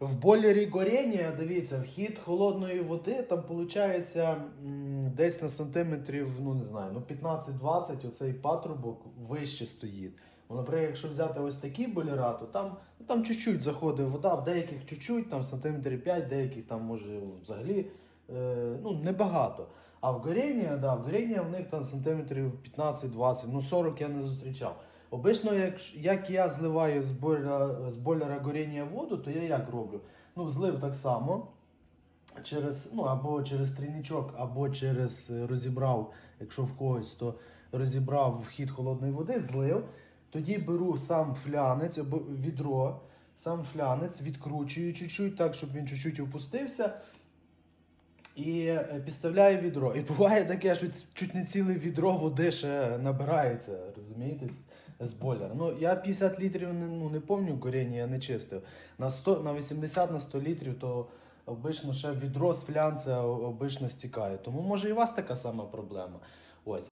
В бойлері горіння, дивіться, вхід холодної води, там виходить десь на сантиметрів, ну не знаю, ну 15-20 оцей патрубок вище стоїть. Ну, наприклад, якщо взяти ось такі бойлера, то там, ну, там чуть-чуть заходить вода, в деяких чуть-чуть, там сантиметрів 5, деяких там може взагалі е, ну, небагато. А в горіння, да, в горіння в них там сантиметрів 15-20, ну 40 я не зустрічав. Обично, як, як я зливаю з бойлера, з бойлера горіння воду, то я як роблю? Ну, злив так само через, ну, або через трійничок, або через е, розібрав, якщо в когось, то розібрав вхід холодної води, злив. Тоді беру сам флянець або відро, сам флянець, відкручую чуть-чуть, так, щоб він чуть-чуть опустився. І підставляє відро. І буває таке, що чуть не ціле відро води ще набирається, розумієте, з, з бойлера. Ну, я 50 літрів не, ну, не помню коріння, я не чистив. На, 100, на 80 на 100 літрів, то обично ще відро з флянця обично стікає. Тому може і у вас така сама проблема. Ось.